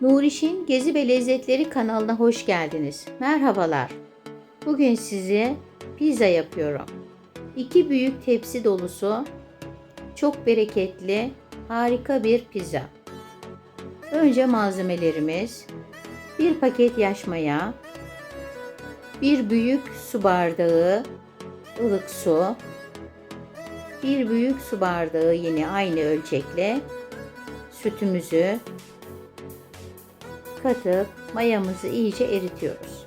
Nuriş'in Gezi ve Lezzetleri kanalına hoş geldiniz. Merhabalar. Bugün size pizza yapıyorum. İki büyük tepsi dolusu çok bereketli, harika bir pizza. Önce malzemelerimiz bir paket yaş maya, bir büyük su bardağı ılık su, bir büyük su bardağı yine aynı ölçekle sütümüzü katıp mayamızı iyice eritiyoruz.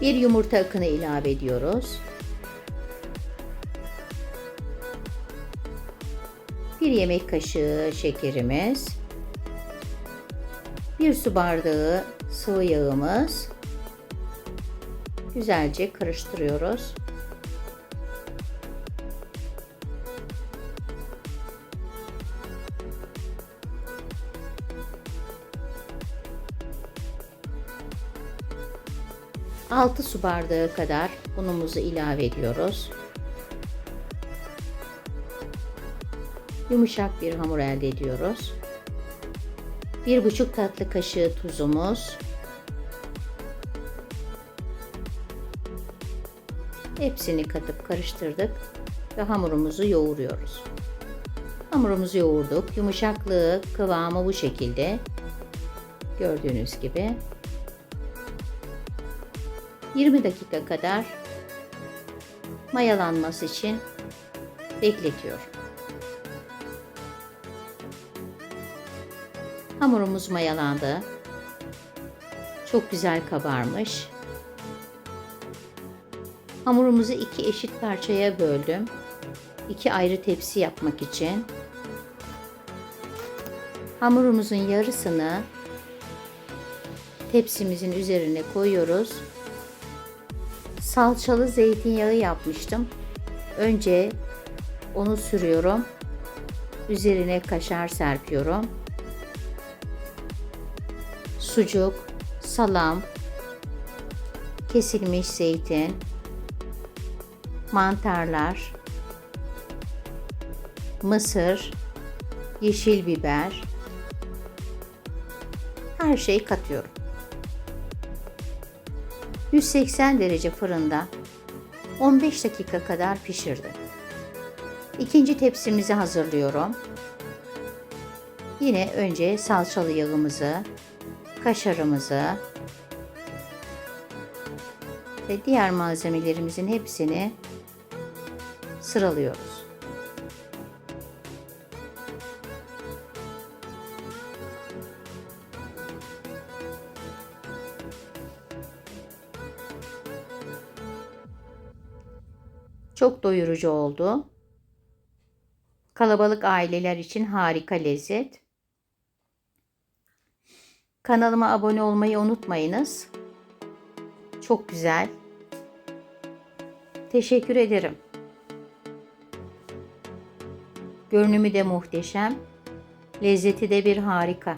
Bir yumurta akını ilave ediyoruz. Bir yemek kaşığı şekerimiz. Bir su bardağı sıvı yağımız. Güzelce karıştırıyoruz. Altı su bardağı kadar unumuzu ilave ediyoruz. Yumuşak bir hamur elde ediyoruz. Bir buçuk tatlı kaşığı tuzumuz, Hepsini katıp karıştırdık ve hamurumuzu yoğuruyoruz. Hamurumuzu yoğurduk. Yumuşaklığı, kıvamı bu şekilde. Gördüğünüz gibi. 20 dakika kadar mayalanması için bekletiyorum. Hamurumuz mayalandı. Çok güzel kabarmış. Hamurumuzu iki eşit parçaya böldüm. İki ayrı tepsi yapmak için. Hamurumuzun yarısını tepsimizin üzerine koyuyoruz. Salçalı zeytinyağı yapmıştım. Önce onu sürüyorum. Üzerine kaşar serpiyorum. Sucuk, salam, kesilmiş zeytin, mantarlar, mısır, yeşil biber, her şeyi katıyorum. 180 derece fırında 15 dakika kadar pişirdim. İkinci tepsimizi hazırlıyorum. Yine önce salçalı yağımızı, kaşarımızı ve diğer malzemelerimizin hepsini sıralıyoruz. Çok doyurucu oldu. Kalabalık aileler için harika lezzet. Kanalıma abone olmayı unutmayınız. Çok güzel. Teşekkür ederim. Görünümü de muhteşem. Lezzeti de bir harika.